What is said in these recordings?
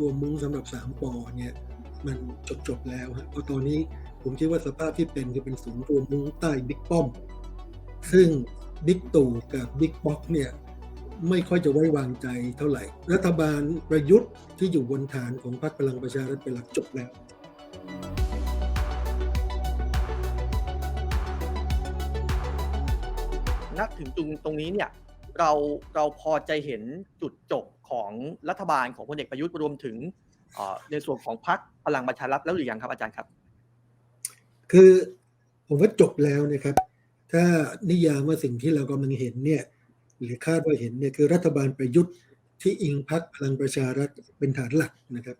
รวมมุ้งสำหรับสามปอเนี่ยมันจบจบแล้วฮะเพราะตอนนี้ผมคิดว่าสภาพที่เป็นคือเป็นศูนย์รวมมุ้งใต้บิ๊กป้อม ซึ่งบิ๊กตู่กับบิ๊กป๊อกเนี่ยไม่ค่อยจะไว้วางใจเท่าไหร่ รัฐบาลประยุทธ์ที่อยู่บนฐานของพรรคพลังประชารัฐเป็นหลักจบแล้วณถึงตรงตรงนี้เนี่ยเราเราพอจะเห็นจุดจบ รัฐบาลของพลเอกประยุทธ์รวมถึงในส่วนของพรรคพลังประชารัฐแล้วหรือยังครับอาจารย์ครับ คือผมว่าจบแล้วนะครับ ถ้านิยามว่าสิ่งที่เรากำลังเห็นเนี่ยหรือคาดว่าเห็นเนี่ยคือรัฐบาลประยุทธ์ที่อิงพักพลังประชารัฐเป็นฐานหลักนะครับ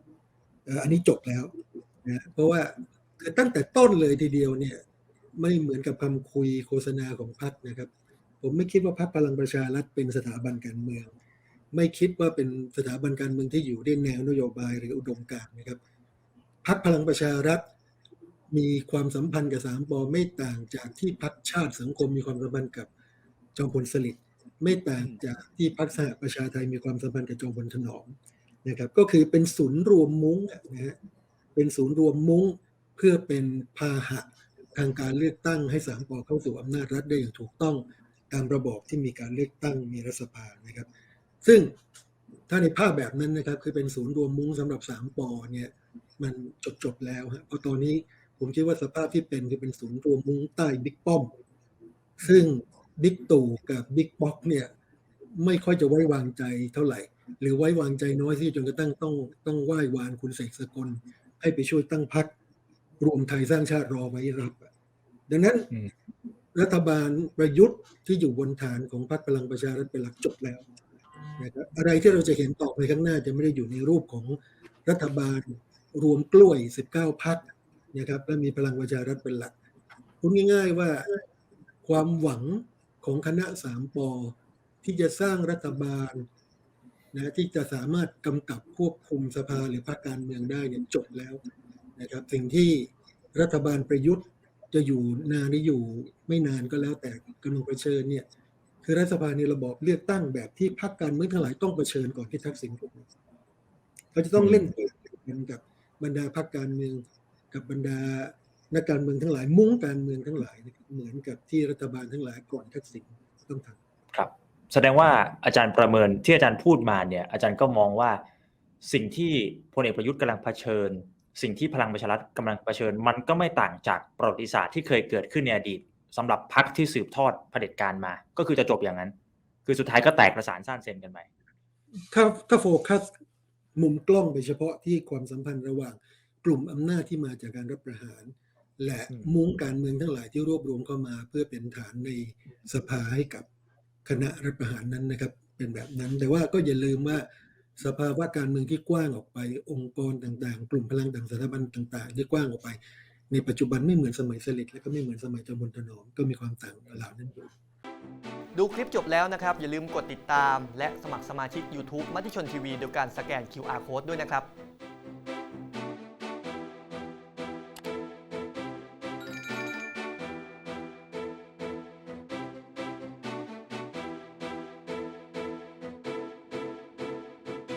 อันนี้จบแล้วนะเพราะว่าคือตั้งแต่ต้นเลยทีเดียวเนี่ยไม่เหมือนกับคำคุยโฆษณาของพรรคนะครับ ผมไม่คิดว่าพรรคพลังประชารัฐเป็นสถาบันการเมือง ไม่คิดว่าเป็นสถาบันการเมืองที่อยู่ด้วยแนวนโยบายหรืออุดมการณ์นะครับพรรคพลังประชารัฐมีความสัมพันธ์กับสามปอไม่ต่างจากที่พักชาติสังคมมีความสัมพันธ์กับจอมพลสฤษดิ์ไม่ต่างจากที่พักสหประชาไทยมีความสัมพันธ์กับจอมพลถนอมนะครับก็คือเป็นศูนย์รวมมุ้งนะฮะเป็นศูนย์รวมมุ้งเพื่อเป็นพาหะทางการเลือกตั้งให้สามปอเข้าสู่อำนาจรัฐได้อย่างถูกต้องตามระบอบที่มีการเลือกตั้งมีรัฐสภานะครับ ซึ่งถ้าในภาพแบบนั้นนะครับ คือเป็นศูนย์รวมมุ้งสำหรับสามปอเนี่ยมันจบจบๆแล้วฮะเพราะตอนนี้ผมคิดว่าสภาพที่เป็นคือเป็นศูนย์รวมมุ้งใต้บิ๊กป้อม ซึ่งบิ๊กตู่กับบิ๊กป๊อกเนี่ยไม่ค่อยจะไว้วางใจเท่าไหร่ หรือไว้วางใจน้อยที่จนกระทั่งต้องต้องไหว้วานคุณเสกสกลให้ไปช่วยตั้งพักรวมไทยสร้างชาติรอไว้รับอะดังนั้นอืมรัฐบาลประยุทธ์ที่อยู่บนฐานของพรรคพลังประชารัฐเป็นหลักจบแล้ว นะครับอะไรที่เราจะเห็นต่อไปข้างหน้าจะไม่ได้อยู่ในรูปของรัฐบาลรวมกล้วย 19 พักนะครับและมีพลังประชารัฐเป็นหลักพูดง่าย ๆว่าความหวังของคณะสามปอที่จะสร้างรัฐบาลนะที่จะสามารถกำกับควบคุมสภาหรือพรรคการเมืองได้เนี่ยจบแล้วนะครับ สิ่งที่รัฐบาลประยุทธ์จะอยู่นานหรืออยู่ไม่นานก็แล้วแต่กำลังเผชิญเนี่ย คือรัฐสภาในระบอบเลือกตั้งแบบที่พรรคการเมืองทั้งหลายต้องเผชิญก่อนที่ทักษิณถูกไหมเขาจะต้องเล่นเกมกันกับบรรดาพรรคการเมือง กับบรรดานักการเมืองทั้งหลาย มุ้งการเมืองทั้งหลายนะครับเหมือนกับที่รัฐบาลทั้งหลายก่อนทักษิณต้องทำครับ แสดงว่าอาจารย์ประเมินที่อาจารย์พูดมาเนี่ย อาจารย์ก็มองว่าสิ่งที่พลเอกประยุทธ์กำลังเผชิญ สิ่งที่พลังประชารัฐกำลังเผชิญ มันก็ไม่ต่างจากประวัติศาสตร์ที่เคยเกิดขึ้นในอดีต สำหรับพรรคที่สืบทอดเผด็จการมา ก็คือจะจบอย่างนั้น คือสุดท้ายก็แตกประสานซ่านเซนกันไปถ้าถ้าโฟกัสมุมกล้องไปเฉพาะที่ความสัมพันธ์ระหว่างกลุ่มอำนาจที่มาจากการรับประหาร และอืมมุ้งการเมืองทั้งหลายที่รวบรวมเข้ามา เพื่อเป็นฐานในสภาให้กับคณะรัฐประหารนั้นนะครับ เป็นแบบนั้น แต่ว่าก็อย่าลืมว่าสภาวะการเมืองที่กว้างออกไปองค์กรต่างๆ กลุ่มพลังต่างสถาบันต่างๆ ที่กว้างออกไป ในปัจจุบันไม่เหมือนสมัยสลิดและก็ไม่เหมือนสมัยจอมพลถนอมก็มีความต่างเหล่านั้นอยู่ดูคลิปจบแล้วนะครับ อย่าลืมกดติดตาม และสมัครสมาชิก YouTube มติชนทีวีโดยการสแกน QR Code ด้วยนะครับ